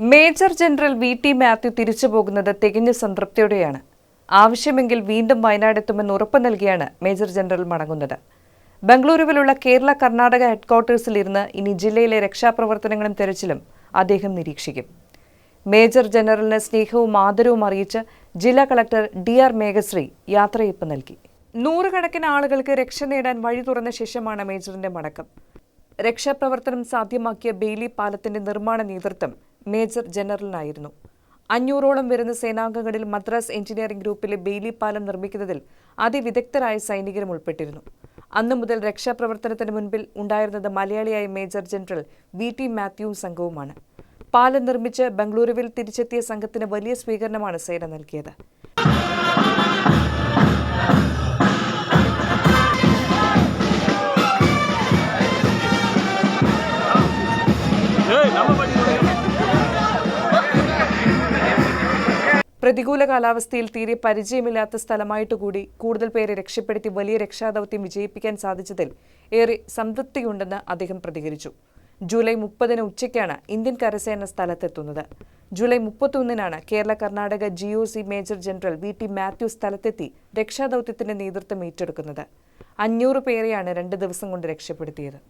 Major general V T Mathew തിരിച്ചു പോകുന്നത് തികഞ്ഞ സംതൃപ്തിയോടെയാണ്. ആവശ്യമെങ്കിൽ വീണ്ടും വയനാടെത്തുമെന്ന് ഉറപ്പ് നൽകിയാണ് മേജർ ജനറൽ മടങ്ങുന്നത്. ബംഗളൂരുവിലുള്ള കേരള കർണാടക ഹെഡ്ക്വാർട്ടേഴ്സിൽ ഇരുന്ന് ഇനി ജില്ലയിലെ രക്ഷാപ്രവർത്തനങ്ങളും തെരച്ചിലും അദ്ദേഹം നിരീക്ഷിക്കും. മേജർ ജനറലിന് സ്നേഹവും ആദരവും അറിയിച്ച് ജില്ലാ കളക്ടർ ഡി ആർ മേഘശ്രീ യാത്രയപ്പ് നൽകി. നൂറുകണക്കിന് ആളുകൾക്ക് രക്ഷ നേടാൻ വഴി തുറന്ന ശേഷമാണ് മേജറിന്റെ മടക്കം. രക്ഷാപ്രവർത്തനം സാധ്യമാക്കിയ ബെയിലി പാലത്തിന്റെ നിർമ്മാണ നേതൃത്വം മേജർ ജനറലിനായിരുന്നു. അഞ്ഞൂറോളം വരുന്ന സേനാംഗങ്ങളിൽ മദ്രാസ് എഞ്ചിനീയറിംഗ് ഗ്രൂപ്പിലെ ബെയിലി പാലം നിർമ്മിക്കുന്നതിൽ അതിവിദഗ്ധരായ സൈനികരും ഉൾപ്പെട്ടിരുന്നു. അന്നു മുതൽ രക്ഷാപ്രവർത്തനത്തിന് മുൻപിൽ ഉണ്ടായിരുന്നത് മലയാളിയായ മേജർ ജനറൽ വി ടി മാത്യുവും സംഘവുമാണ്. പാലം നിർമ്മിച്ച് ബംഗളൂരുവിൽ തിരിച്ചെത്തിയ സംഘത്തിന് വലിയ സ്വീകരണമാണ് സേന നൽകിയത്. പ്രതികൂല കാലാവസ്ഥയിൽ തീരെ പരിചയമില്ലാത്ത സ്ഥലമായിട്ട് കൂടി കൂടുതൽ പേരെ രക്ഷപ്പെടുത്തി വലിയ രക്ഷാദൗത്യം വിജയിപ്പിക്കാൻ സാധിച്ചതിൽ ഏറെ സംതൃപ്തിയുണ്ടെന്ന് അദ്ദേഹം പ്രതികരിച്ചു. ജൂലൈ മുപ്പതിന് ഉച്ചയ്ക്കാണ് ഇന്ത്യൻ കരസേന സ്ഥലത്തെത്തുന്നത്. July മുപ്പത്തൊന്നിനാണ് Kerala Karnataka G O C major general V T Mathew സ്ഥലത്തെത്തി രക്ഷാദൗത്യത്തിന്റെ നേതൃത്വം ഏറ്റെടുക്കുന്നത്. അഞ്ഞൂറ് പേരെയാണ് രണ്ട് ദിവസം കൊണ്ട് രക്ഷപ്പെടുത്തിയത്.